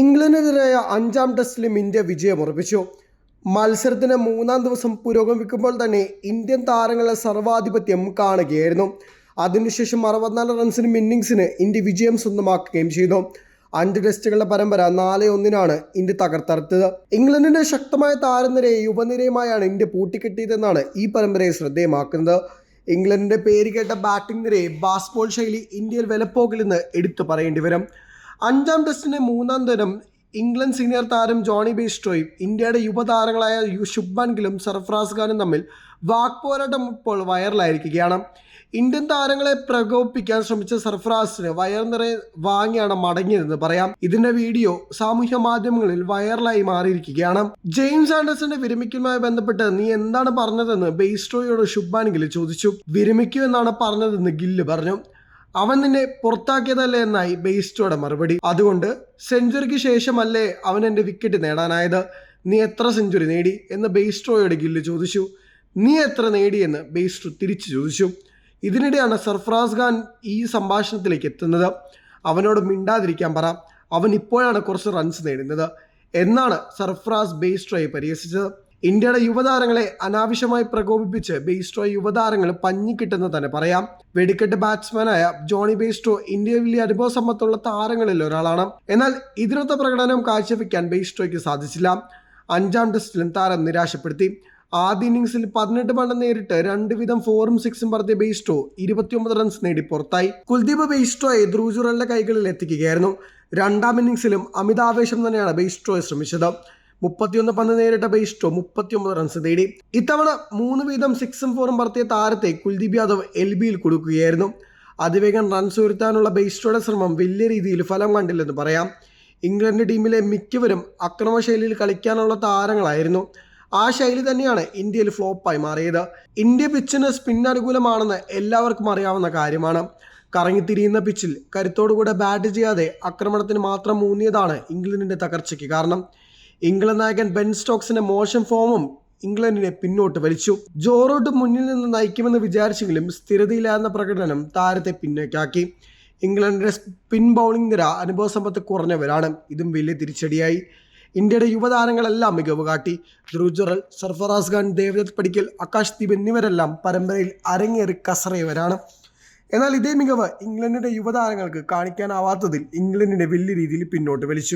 ഇംഗ്ലണ്ടിനെതിരായ അഞ്ചാം ടെസ്റ്റിലും ഇന്ത്യ വിജയം ഉറപ്പിച്ചു. മത്സരത്തിന് മൂന്നാം ദിവസം പുരോഗമിക്കുമ്പോൾ തന്നെ ഇന്ത്യൻ താരങ്ങളെ സർവാധിപത്യം കാണുകയായിരുന്നു. അതിനുശേഷം അറുപത്തിനാല് റൺസിനും ഇന്നിങ്സിന് ഇന്ത്യ വിജയം സ്വന്തമാക്കുകയും ചെയ്തു. അഞ്ച് ടെസ്റ്റുകളുടെ പരമ്പര നാല് ഒന്നിനാണ് ഇന്ത്യ തകർത്തെടുത്തത്. ഇംഗ്ലണ്ടിന്റെ ശക്തമായ താരനിരയെ യുവനിരയുമായാണ് ഇന്ത്യ പൂട്ടിക്കെട്ടിയതെന്നാണ് ഈ പരമ്പരയെ ശ്രദ്ധേയമാക്കുന്നത്. ഇംഗ്ലണ്ടിന്റെ പേരുകേട്ട ബാറ്റിംഗ് നിരയെ ബാസ്ബോൾ ശൈലി ഇന്ത്യയിൽ വിലപ്പോകില്ലെന്ന് എടുത്തു പറയേണ്ടി വരും. അഞ്ചാം ടെസ്റ്റിന്റെ മൂന്നാം ദിനം ഇംഗ്ലണ്ട് സീനിയർ താരം ജോണി ബേസ്റ്റോയും ഇന്ത്യയുടെ യുവതാരങ്ങളായ യു ശുഭ്മാൻ ഗിലും സർഫറാസ് ഖാനും തമ്മിൽ വാക്പോരാട്ടം ഇപ്പോൾ വൈറലായിരിക്കുകയാണ്. ഇന്ത്യൻ താരങ്ങളെ പ്രകോപിപ്പിക്കാൻ ശ്രമിച്ച സർഫറാസിന് വയർ നിറയെ വാങ്ങിയാണ് മടങ്ങിയതെന്ന് പറയാം. ഇതിന്റെ വീഡിയോ സാമൂഹ്യ മാധ്യമങ്ങളിൽ വൈറലായി മാറിയിരിക്കുകയാണ്. ജെയിംസ് ആൻഡേഴ്സന്റെ വിരമിക്കലുമായി ബന്ധപ്പെട്ട് നീ എന്താണ് പറഞ്ഞതെന്ന് ബെയ്സ്ട്രോയോട് ശുഭ്മാൻ ഗിൽ ചോദിച്ചു. വിരമിക്കൂ എന്നാണ് പറഞ്ഞതെന്ന് ഗില്ല് പറഞ്ഞു. അവൻ നിന്നെ പുറത്താക്കിയതല്ലേ എന്നായി ബെയ്സ്റ്റോടെ മറുപടി. അതുകൊണ്ട് സെഞ്ചുറിക്ക് ശേഷമല്ലേ അവൻ എന്റെ വിക്കറ്റ് നേടാനായത്? നീ എത്ര സെഞ്ചുറി നേടി? എന്ന് ബെയ്സ്ട്രോയോട് ഗില്ല് ചോദിച്ചു. നീ എത്ര നേടിയെന്ന് ബെയ്സ്ട്രോ തിരിച്ചു ചോദിച്ചു. ഇതിനിടെയാണ് സർഫറാസ് ഖാൻ ഈ സംഭാഷണത്തിലേക്ക് എത്തുന്നത്. അവനോട് മിണ്ടാതിരിക്കാൻ പറ. അവൻ ഇപ്പോഴാണ് കുറച്ച് റൺസ് നേടുന്നത്. എന്നാണ് സർഫറാസ് ബെയ്സ്ട്രോയെ പരിഹസിച്ചത്. ഇന്ത്യയുടെ യുവതാരങ്ങളെ അനാവശ്യമായി പ്രകോപിപ്പിച്ച് ബെയ്സ്ട്രോ യുവതാരങ്ങൾ പഞ്ഞിക്കിട്ടെന്ന് തന്നെ പറയാം. വെടിക്കെട്ട് ബാറ്റ്സ്മാനായ ജോണി ബെയ്സ്ട്രോ ഇന്ത്യയിൽ വലിയ അനുഭവ സമ്പത്തുള്ള താരങ്ങളിൽ ഒരാളാണ്. എന്നാൽ ഇതിനൊത്ത പ്രകടനം കാഴ്ചവെക്കാൻ ബെയ്സ്ട്രോയ്ക്ക് സാധിച്ചില്ല. അഞ്ചാം ടെസ്റ്റിലും താരം നിരാശപ്പെടുത്തി. ആദ്യ ഇന്നിംഗ്സിൽ പതിനെട്ട് പണ്ട് നേരിട്ട് രണ്ട് വിധം ഫോറും സിക്സും പറത്തിയ ബെയ്സ്റ്റോ ഇരുപത്തിയൊമ്പത് റൺസ് നേടി പുറത്തായി. കുൽദീപ് ബെയ്സ്റ്റോയെ ധ്രുജുറലിന്റെ കൈകളിൽ എത്തിക്കുകയായിരുന്നു. രണ്ടാം ഇന്നിംഗ്സിലും അമിതാവേശം തന്നെയാണ് ബെയ്സ്റ്റോയെ ശ്രമിച്ചത്. മുപ്പത്തിയൊന്ന് പന്ത് നേരിട്ട ബെയ്സ്റ്റോ മുപ്പത്തിയൊമ്പത് റൺസ് നേടി ഇത്തവണ മൂന്ന് വീതം സിക്സും ഫോറും പറത്തിയ താരത്തെ കുൽദീപ് യാദവ് എൽ ബിയിൽ കൊടുക്കുകയായിരുന്നു. അതിവേഗം റൺസ് ഉയർത്താനുള്ള ബെയ്സ്റ്റോയുടെ ശ്രമം വലിയ രീതിയിൽ ഫലം കണ്ടില്ലെന്ന് പറയാം. ഇംഗ്ലണ്ട് ടീമിലെ മിക്കവരും അക്രമശൈലിയിൽ കളിക്കാനുള്ള താരങ്ങളായിരുന്നു. ആ ശൈലി തന്നെയാണ് ഇന്ത്യയിൽ ഫ്ലോപ്പായി മാറിയത്. ഇന്ത്യ പിച്ചിന് സ്പിൻ അനുകൂലമാണെന്ന് എല്ലാവർക്കും അറിയാവുന്ന കാര്യമാണ്. കറങ്ങിത്തിരിയുന്ന പിച്ചിൽ കരുത്തോടുകൂടെ ബാറ്റ് ചെയ്യാതെ ആക്രമണത്തിന് മാത്രം ഊന്നിയതാണ് ഇംഗ്ലണ്ടിന്റെ തകർച്ചയ്ക്ക് കാരണം. ഇംഗ്ലണ്ട് നായകൻ ബെൻ സ്റ്റോക്സിന്റെ മോശം ഫോമും ഇംഗ്ലണ്ടിനെ പിന്നോട്ട് വലിച്ചു. ജോറോട്ട് മുന്നിൽ നിന്ന് നയിക്കുമെന്ന് വിചാരിച്ചെങ്കിലും സ്ഥിരതയില്ലാത്ത പ്രകടനം താരത്തെ പിന്നേക്കാക്കി. ഇംഗ്ലണ്ടിന്റെ സ്പിൻ ബൗളിംഗ് നിര അനുഭവ സമ്പത്ത് കുറഞ്ഞവരാണ്. ഇതും വലിയ തിരിച്ചടിയായി. ഇന്ത്യയുടെ യുവതാരങ്ങളെല്ലാം മികവ് കാട്ടി. ധ്രുജറൽ സർഫറാസ് ഖാൻ ദേവദത്ത് പടിക്കൽ ആകാശ് ദീപ് എന്നിവരെല്ലാം പരമ്പരയിൽ അരങ്ങേറി കസറിയവരാണ്. എന്നാൽ ഇതേ മികവ് ഇംഗ്ലണ്ടിന്റെ യുവതാരങ്ങൾക്ക് കാണിക്കാനാവാത്തതിൽ ഇംഗ്ലണ്ടിനെ വലിയ രീതിയിൽ പിന്നോട്ട് വലിച്ചു.